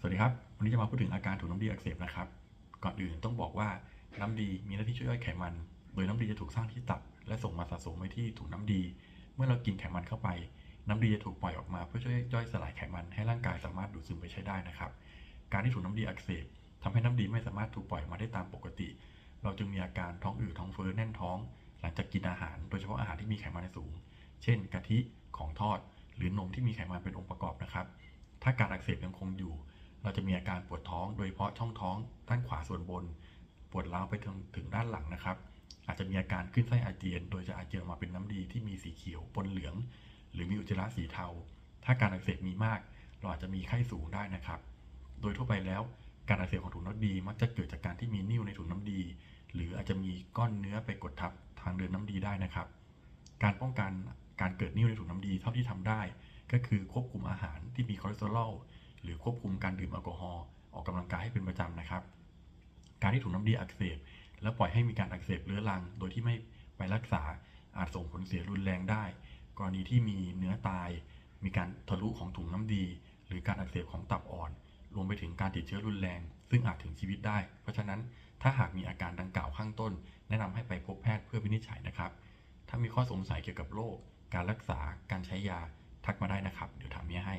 สวัสดีครับ วันนี้จะมาพูดถึงอาการถุงน้ำดีอักเสบนะครับ ก่อนอื่นต้องบอกว่าน้ำดีมีหน้าที่ช่วยย่อยไขมัน โดยน้ำดีจะถูกสร้างที่ตับ และส่งมาสะสมไว้ที่ถุงน้ำดี เมื่อเรากินไขมันเข้าไป น้ำดีจะถูกปล่อยออกมาเพื่อช่วยย่อยสลายไขมันให้ร่างกายสามารถดูดซึมไปใช้ได้นะครับ การที่ถุงน้ำดีอักเสบทำให้น้ำดีไม่สามารถถูกปล่อยออกมาได้ตามปกติ เราจึงมีอาการท้องอืดท้องเฟ้อแน่นท้อง หลังจากกินอาหาร โดยเฉพาะอาหารที่มีไขมันสูง เช่น กะทิของทอด หรือนมที่มีไขมันเป็นองค์ประกอบนะครับ ถ้าการอักเสบยังคงอยู่ เราจะมีอาการปวดท้อง โดยเฉพาะช่องท้องด้านขวาส่วนบน ปวดร้าวไปถึงถึงด้านหลังนะครับ อาจจะมีอาการขึ้นไส้อาเจียน โดยจะอาเจียนออกมาเป็นน้ำดีที่มีสีเขียวปนเหลือง หรือมีอุจจาระสีเทา ถ้าการอักเสบมีมาก เราอาจจะมีไข้สูงได้นะครับ โดยทั่วไปแล้วการอักเสบของถุงน้ำดีมักจะเกิดจากการที่มีนิ่วในถุงน้ำดี หรืออาจจะมีก้อนเนื้อไปกดทับทางเดินน้ำดีได้นะครับ การป้องกันการเกิดนิ่วในถุงน้ำดีเท่าที่ทำได้ ก็คือควบคุมอาหารที่มีคอเลสเตอรอล หรือควบคุมการดื่มแอลกอฮอล์ออกกำลังกายให้เป็นประจำนะครับ การที่ถุงน้ำดีอักเสบ แล้วปล่อยให้มีการอักเสบเรื้อรัง โดยที่ไม่ไปรักษาอาจส่งผลเสียรุนแรงได้ กรณีที่มีเนื้อตาย มีการทะลุของถุงน้ำดี หรือการอักเสบของตับอ่อน รวมไปถึงการติดเชื้อรุนแรง ซึ่งอาจถึงชีวิตได้ เพราะฉะนั้นถ้าหากมีอาการดังกล่าวข้างต้น แนะนำให้ไปพบแพทย์เพื่อวินิจฉัยนะครับ ถ้ามีข้อสงสัยเกี่ยวกับโรคการรักษาการใช้ยาทักมาได้นะครับ เดี๋ยวทำเนี้ยให้